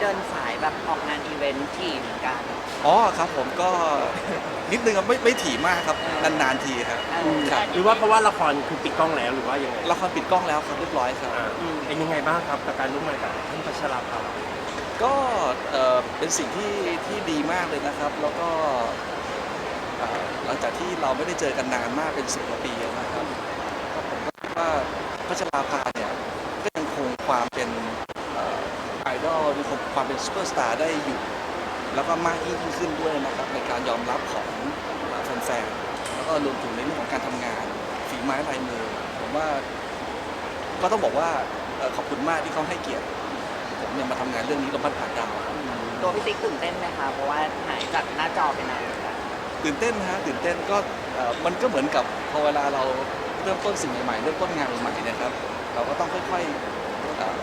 เดินสายแบบออกงานอีเวนต์ที่เหมือนกัน อ๋อครับผมก็ นิดนึงครับไม่ไม่ถี่มากครับนานๆทีครับเออ ครับหรือว่าเพราะว่าละครคือปิดกล้องแล้วหรือว่ายังไงละครปิดกล้องแล้วครับเรียบร้อยครับ อ่าเป็นยังไงบ้างครับกับการร่วมงานกับท่านพัชราภา ก็เอ่อเป็นสิ่งที่ที่ดีมากเลยนะครับ แล้วก็เอ่อหลังจากที่เราไม่ได้เจอกันนานมากเป็นสิบกว่าปีแล้วนะครับก็ผมก็คิดว่าพัชราภาเนี่ยก็ยังคงความเป็น ไอดอลยังคงความเป็นซูเปอร์สตาร์ได้อยู่ แล้วก็มากยิ่งขึ้นด้วยนะครับในการยอมรับของเอ่อแฟนๆแล้วก็รวมถึงในเรื่องของการทำงานฝีไม้ลายมือผมว่าก็ต้องบอกว่าเอ่อขอบคุณมากที่เขาให้เกียรติผมเนี่ยมาทำงานเรื่องนี้ลมพัดผ่านดาวตัวพี่ติ๊กตื่นเต้นไหมคะเพราะว่าหายจากหน้าจอไปนานเหมือนกันตื่นเต้นนะฮะตื่นเต้นก็เอ่อมันก็เหมือนกับพอเวลาเราเริ่มต้นสิ่งใหม่ๆเริ่มต้นงานใหม่ๆเนะครับ เราก็ต้องค่อยๆเอ่อ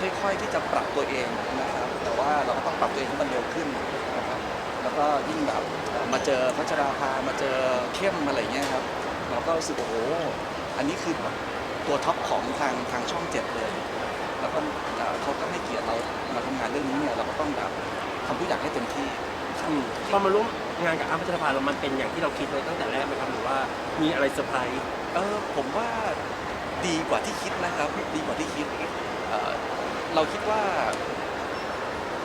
ค่อย ๆ ที่จะปรับตัวเองนะครับ แต่ว่าเราก็ต้องปรับตัวเองให้มันเร็วขึ้นนะครับ แล้วก็ยิ่งแบบเอ่อมาเจอพัชราภามาเจอเข้มอะไรเงี้ยครับ เราก็รู้สึกโอ้โห อันนี้คือแบบตัวท็อปของทางทางช่องเจ็ดเลย แล้วก็เอ่อเขาก็ให้เกียรติเรามาทำงานเรื่องนี้เนี่ยเราก็ต้องแบบทำทุกอย่างให้เต็มที่อืมพอมาร่วมงานกับอ้ำพัชราภาเรามันเป็นอย่างที่เราคิดไว้ตั้งแต่แรกไหมครับหรือว่ามีอะไรเซอร์ไพรส์ เออผมว่าดีกว่าที่คิดนะครับ ดีกว่าที่คิดเอ่อ เราคิดว่า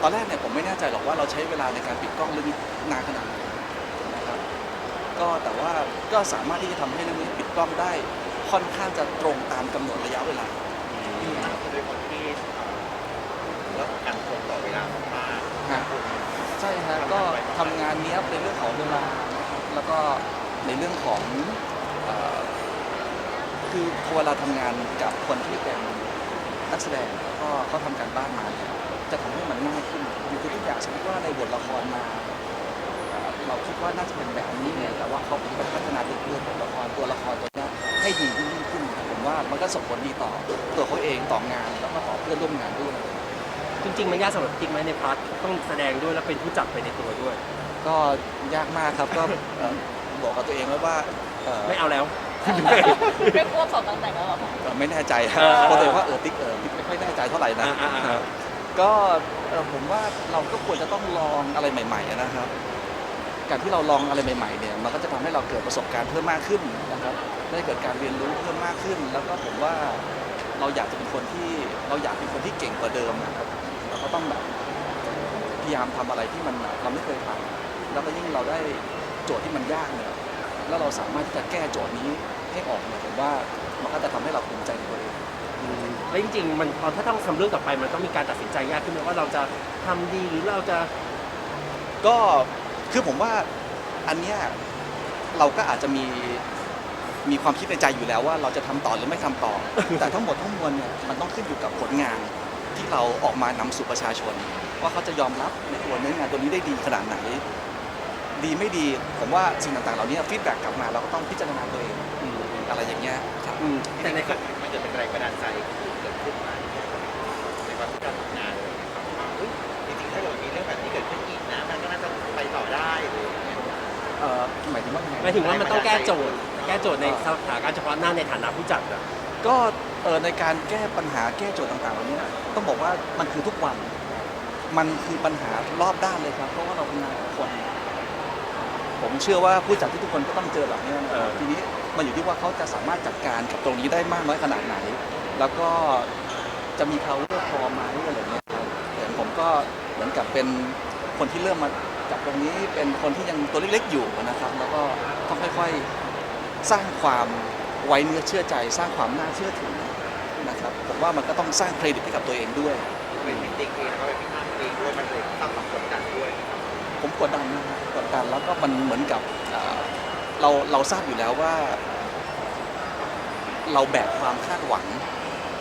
ตอนแรกเนี่ยผมไม่แน่ใจหรอกว่าเราใช้เวลาในการปิดกล้องเรื่องนี้นานขนาดไหนนะครับก็แต่ว่าก็สามารถที่จะทำให้เรื่องนี้ปิดกล้องได้ค่อนข้างจะตรงตามกำหนดระยะเวลา ด้วยคนที่แล้วการตรงต่อเวลามากฮะ ใช่ฮะก็ทำงานเนี้ยบในเรื่องของเวลาแล้วก็ในเรื่องของเอ่อคือพอเวลาทำงานกับคนที่เป็น นักแสดงแล้วก็เขาทำการบ้านมาเนี่ยจะทำให้มันง่ายขึ้นอยู่ทุกอย่างสมมติว่าในบทละครมาเอ่อเราคิดว่าน่าจะเป็นแบบนี้เนี่ยแต่ว่าเขาไปพัฒนาตัวเรื่องของละครตัวละครตัวเนี้ยให้ดียิ่งขึ้น ผมว่ามันก็ส่งผลดีต่อตัวเขาเองต่องานแล้วก็ต่อเพื่อนร่วมงานด้วย จริงๆมันยากสำหรับติ๊กไหมในพาร์ทต้องแสดงด้วยแล้วเป็นผู้จัดไปในตัวด้วย ก็ยากมากครับก็เอ่อบอกกับตัวเองไว้ว่าเอ่อไม่เอาแล้ว ไม่ควบสองตั้งแต่งแล้วเหรอคะเอ่อไม่แน่ใจเออเพราะตัวเองว่าเออติ๊กเออติ๊กไม่ค่อยแน่ใจเท่าไหร่นะอ่าอ่าอ่า ก็เอ่อผมว่าเราก็ควรจะต้องลองอะไรใหม่ ๆนะครับ การที่เราลองอะไรใหม่ๆเนี่ยมันก็จะทำให้เราเกิดประสบการณ์เพิ่มมากขึ้นนะครับได้เกิดการเรียนรู้เพิ่มมากขึ้น แล้วก็ผมว่าเราอยากจะเป็นคนที่เราอยากเป็นคนที่เก่งกว่าเดิมนะครับเราก็ต้องแบบพยายามทำอะไรที่มันเราไม่เคยทำแล้วก็ยิ่งเราได้โจทย์ที่มันยากเนี่ย แล้วเราสามารถที่จะแก้โจทย์นี้ให้ออกเนี่ยผมว่ามันก็จะทำให้เราภูมิใจในตัวเอง อืมแล้วจริงๆมันพอถ้าต้องทำเรื่องต่อไปมันต้องมีการตัดสินใจยากขึ้นไหมว่าเราจะทำดีหรือเราจะ ก็คือผมว่าอันเนี้ยเราก็อาจจะมีมีความคิดในใจอยู่แล้วว่าเราจะทำต่อหรือไม่ทำต่อ แต่ทั้งหมดทั้งมวลเนี่ยมันต้องขึ้นอยู่กับผลงานที่เราออกมานำสู่ประชาชน ว่าเขาจะยอมรับในตัวเนื้องานตัวนี้ได้ดีขนาดไหน ดีไม่ดี ผมว่าสิ่งต่างๆ เหล่านี้ฟีดแบ็กกลับมาเราก็ต้องพิจารณาตัวเองอืมอะไรอย่างเงี้ยครับอืมแต่แต่ในในมันจะเป็นแรงบันดาลใจที่เกิดขึ้นมาในวันที่การทำงานเลยนะครับว่าเฮ้ยจริงๆถ้าเกิดมีเรื่องแบบนี้เกิดขึ้นอีกนะมันก็น่าจะไปต่อได้หรืออย่างเงี้ย เอ่อหมายถึงว่าไง หมายถึงว่ามันต้องแก้โจทย์แก้โจทย์ในสถานการณ์เฉพาะหน้าในฐานะผู้จัดอะ ก็เอ่อในการแก้ปัญหาแก้โจทย์ต่างๆเหล่านี้ต้องบอกว่ามันคือทุกวัน มันคือปัญหารอบด้านเลยครับ เพราะว่าเราทำงานกับคน ผมเชื่อว่าผู้จัดที่ทุกคนก็ต้องเจอแบบนี้นะครับทีนี้มันอยู่ที่ว่าเขาจะสามารถจัดการกับตรงนี้ได้มากน้อยขนาดไหน แล้วก็จะมี power พอไหมอะไรอย่างเงี้ยครับแต่ผมก็เหมือนกับเป็นคนที่เริ่มมาจากตรงนี้เป็นคนที่ยังตัวเล็กๆอยู่นะครับ แล้วก็ต้องค่อยๆสร้างความไว้เนื้อเชื่อใจ สร้างความน่าเชื่อถือนะครับผมว่ามันก็ต้องสร้างเครดิตให้กับตัวเองด้วย เป็นมิติเองแล้วก็เป็นพี่อ้ำเองด้วยมันเลยตั้งความกดดันด้วย ผมกดดันนะครับกดดันแล้วก็มันเหมือนกับเราเราทราบอยู่แล้วว่า เราแบกความคาดหวัง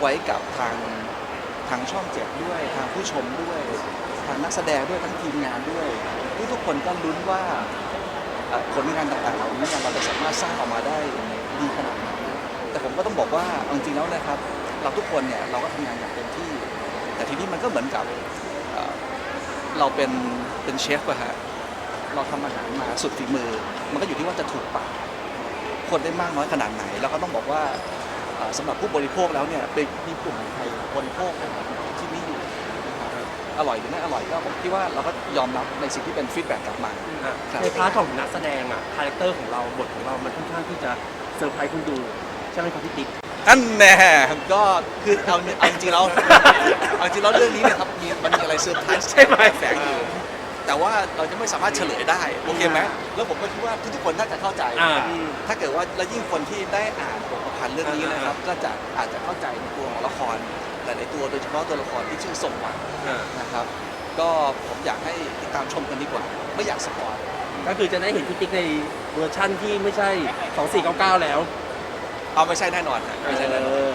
ไว้กับทางทางช่องเจ็ดด้วย ทางผู้ชมด้วย ทางนักแสดงด้วยทั้งทีมงานด้วย ทุกทุกคนก็ลุ้นว่าผลงานต่างๆเหล่านี้เนี่ยเราจะสามารถสร้างออกมาได้ดีขนาดไหนแต่ผมก็ต้องบอกว่าเอาจริงๆแล้วนะครับ เราทุกคนเนี่ยเราก็ทำงานอย่างเต็มที่ แต่ทีนี้มันก็เหมือนกับ เอ่อเราเป็นเป็นเชฟอะฮะเราทำอาหารมาสุดฝีมือ มันก็อยู่ที่ว่าจะถูกปากคนได้มากน้อยขนาดไหน แล้วก็ต้องบอกว่าเอ่อสำหรับผู้บริโภคแล้วเนี่ยเป็นมีกลุ่มใครบริโภคอาหารที่นี้อยู่นะครับอร่อยหรือไม่อร่อยก็ผมคิดว่าเราก็ยอมรับในสิ่งที่เป็นฟีดแบ็กกลับมาอะครับในพาร์ทของนักแสดงอะคาแรคเตอร์ของเราบทของเรามันค่อนข้างที่จะเซอร์ไพรส์คนดู ใช่ไหมครับพี่ติ๊ก อันแน่ก็คือเอาเอาจริงๆแล้วเอาจริงๆแล้วเรื่องนี้เนี่ยครับมีมันมีอะไรเซอร์ไพรส์ใช่ไหมแฝงอยู่แต่ว่าเราจะไม่สามารถเฉลยได้โอเคไหมแล้วผมก็คิดว่าทุกๆคนน่าจะเข้าใจ อ่า ถ้าเกิดว่าแล้วยิ่งคนที่ได้อ่านบทประพันธ์เรื่องนี้นะครับ ก็จะอาจจะเข้าใจในตัวของละครหลายๆตัวโดยเฉพาะตัวละครที่ชื่อสมหวังอ่านะครับ ก็ผมอยากให้ติดตามชมกันดีกว่า ไม่อยากสปอย ก็คือจะได้เห็นพี่ติ๊กในเวอร์ชั่นที่ไม่ใช่ 2499 แล้ว เอาไม่ใช่แน่นอนฮะไม่ใช่แน่นอน เออ